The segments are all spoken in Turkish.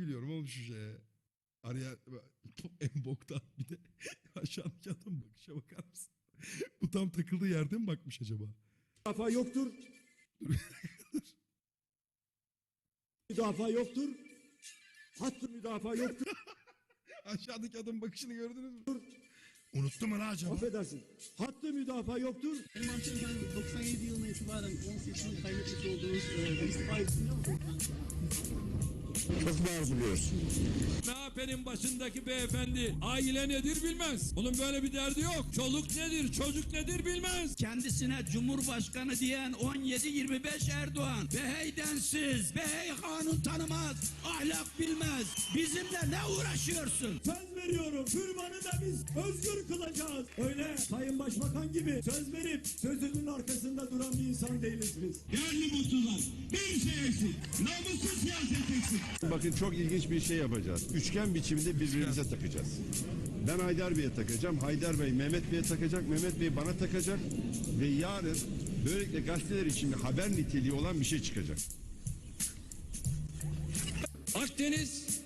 gülüyorum oğlum şu şeye. Araya en boktan bir de aşağıdaki adam bakışa bakar mısın? Bu tam takıldığı yerde mi bakmış acaba? müdafaa yoktur. müdafaa yoktur. Hattı müdafaa yoktur. Aşağıdaki adamın bakışını gördünüz mü? Unuttu mu lan acaba? Affedersin. Hattı müdafaa yoktur. Benim amcamdan 97 yılına itibaren 10 seçimi kaybetmiş olduğunuz e, istifa musunuz? MHP'nin başındaki beyefendi aile nedir bilmez. Bunun böyle bir derdi yok. Çoluk nedir, çocuk nedir bilmez. Kendisine Cumhurbaşkanı diyen 17-25 Erdoğan. Behey densiz, behey kanun tanımaz, ahlak bilmez. Bizimle ne uğraşıyorsun? Söz veriyorum. Türbanı da biz özgür kılacağız. Öyle Sayın Başbakan gibi söz verip sözünün arkasında duran bir insan değiliz biz. Değerli muhtarlar, bir şey eksik. Namussuz siyaset eksik. Bakın çok ilginç bir şey yapacağız. Üçgen biçiminde birbirimize takacağız. Ben Haydar Bey'e takacağım. Haydar Bey Mehmet Bey'e takacak. Mehmet Bey bana takacak. Ve yarın böylelikle gazeteler için haber niteliği olan bir şey çıkacak. Akdeniz,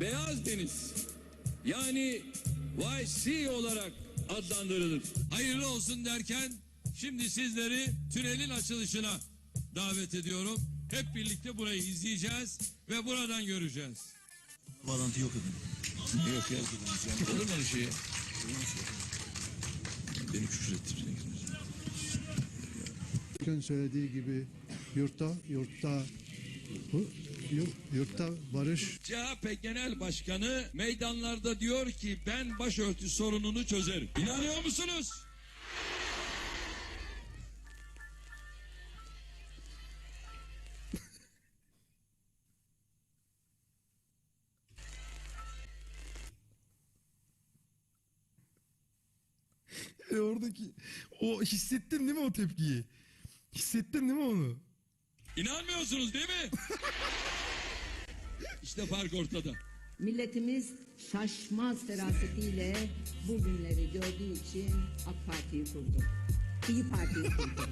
Beyaz Deniz yani YC olarak adlandırılır. Hayırlı olsun derken şimdi sizleri tünelin açılışına davet ediyorum. Hep birlikte burayı izleyeceğiz ve buradan göreceğiz. Bağlantı yok efendim. Yok ya. Olur mu öyle şey? Beni küfür. Bugün söylediği gibi yurtta yurtta yurtta barış CHP Genel Başkanı meydanlarda diyor ki ben başörtü sorununu çözerim. İnanıyor musunuz? E oradaki o hissettin değil mi o tepkiyi? Hissettin değil mi onu? İnanmıyorsunuz değil mi? işte fark ortada. Milletimiz şaşmaz ferasetiyle bu günleri gördüğü için AK Parti'yi kurdu. İyi Parti'yi kurdu.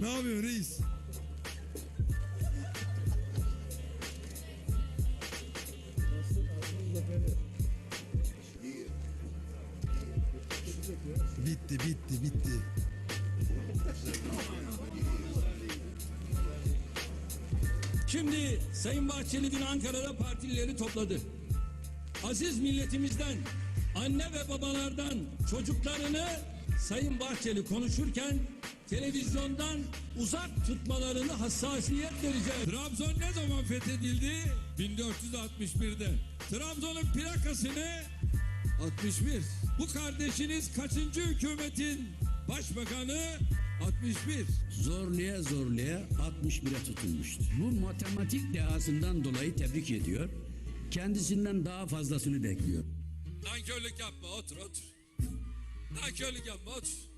Ne yapıyor reis? Bitti bitti bitti. Şimdi Sayın Bahçeli dün Ankara'da partilileri topladı. Aziz milletimizden, anne ve babalardan çocuklarını Sayın Bahçeli konuşurken televizyondan uzak tutmalarını hassasiyet vereceğiz. Trabzon ne zaman fethedildi? 1461'de. Trabzon'un plakası ne? 61. Bu kardeşiniz kaçıncı hükümetin başbakanı? 61. Zorluya zorluya 61'e tutulmuştur. Bu matematik dehasından dolayı tebrik ediyor. Kendisinden daha fazlasını bekliyor. Nankörlük yapma otur otur. Nankörlük yapma otur.